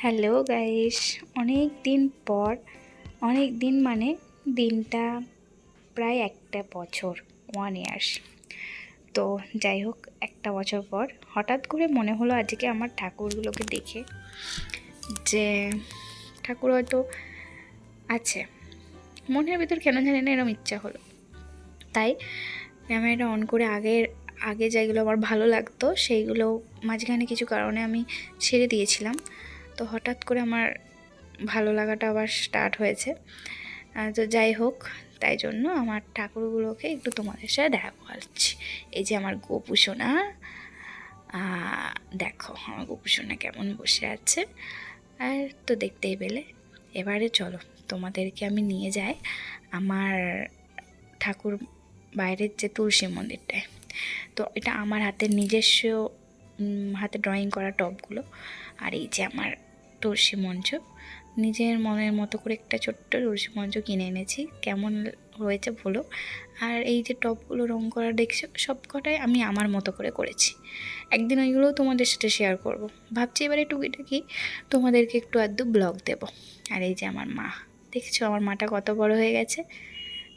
Hello guys, অনেক দিন পর, অনেক দিন মানে দিনটা প্রায় একটা বছর ওয়ান ইয়ার্স তো যাই হোক, একটা বছর পর হঠাৎ করে মনে হলো আজকে আমার ঠাকুরগুলোকে দেখে যে ঠাকুর হয়তো আছে। মনের ভিতর কেন জানি না এরকম ইচ্ছা হলো। তাই ক্যামেরাটা অন করে আগের, আগে যেগুলো আমার ভালো লাগতো, সেইগুলো মাঝখানে কিছু কারণে আমি ছেড়ে দিয়েছিলাম। তো হঠাৎ করে আমার ভালো লাগাটা আবার স্টার্ট হয়েছে। তো যাই হোক, তাই জন্য আমার ঠাকুরগুলোকে একটু তোমাদের সাথে দেখা করছি। এই যে আমার গোপুসোনা দেখো আমার গোপুসোনা কেমন বসে আছে। আর তো দেখতেই পেলে, এবারে চলো তোমাদেরকে আমি নিয়ে যাই আমার ঠাকুর বাইরের যে তুলসী মন্দিরটায়। তো এটা আমার হাতের নিজস্ব হাতে ড্রয়িং করা টপগুলো আর এই যে আমার তুলসী মঞ্চ। নিজের মনের মতো করে একটা ছোট্ট তুলসী মঞ্চ কিনে এনেছি। কেমন হয়েছে বলো? আর এই যে টপগুলো রং করা দেখছ সব কটাই আমি আমার মতো করে করেছি। একদিন ওইগুলোও তোমাদের সাথে শেয়ার করব। ভাবছি এবারে টুকিটাকি তোমাদেরকে একটু আধটু ব্লগ দেব। আর এই যে আমার মা। দেখছ আমার মাটা কত বড় হয়ে গেছে।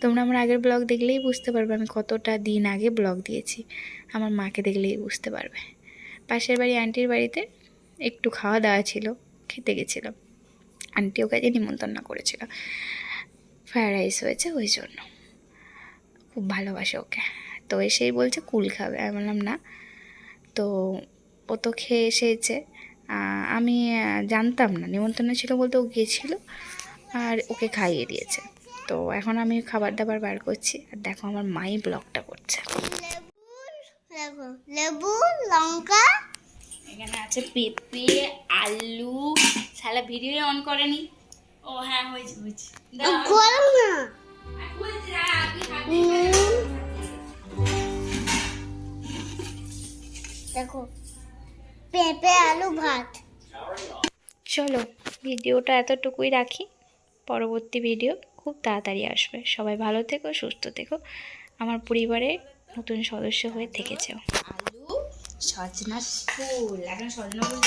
তোমরা আমার আগের ব্লগ দেখলেই বুঝতে পারবে আমি কতটা দিন আগে ব্লগ দিয়েছি। আমার মাকে দেখলেই বুঝতে পারবে। পাশের বাড়ি আন্টির বাড়িতে একটু খাওয়া দাওয়া ছিল, খেতে গেছিলাম আন্টি ওকে নিমন্ত্রণ করেছিল। ফ্রায়েড রাইস হয়েছে ওই জন্য। খুব ভালোবাসে ওকে। তো এসেই বলছে কুল খাবে। আমি বললাম, না। তো ও তো খেয়ে এসেছে। আমি জানতাম না। নিমন্ত্রণ ছিল বলতে ও গিয়েছিল আর ওকে খাইয়ে দিয়েছে। তো এখন আমি খাবার দাবার বার করছি। আর দেখো আমার মাই ব্লগটা করছে। লেবু। লেবু লঙ্কা। এখানে আছে পেঁপে আলু। শালা ভিডিও অন করেনি। ও হ্যাঁ হয়েছে হয়েছে। গরম না? দেখো। পেঁপে আলু ভাত। চলো ভিডিওটা এতটুকুই রাখি। পরবর্তী ভিডিও খুব তাড়াতাড়ি আসবে। সবাই ভালো থেকো সুস্থ থেকো। আমার পরিবারে নতুন সদস্য হয়ে থেকেছেও আলু সজনা ফুল। এখন সজনা ফুল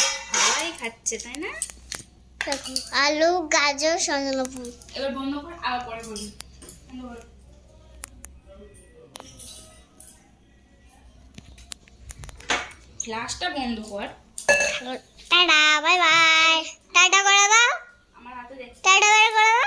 সবাই খাচ্ছে তাই না? আলু গাজর সজনা ফুল। এবার বন্ধ কর আবার পরে বলি বন্ধ কর। গ্লাসটা বন্ধ কর। Tata bye bye. টাটা করে দাও। আমার হাতে টাটা করে দাও।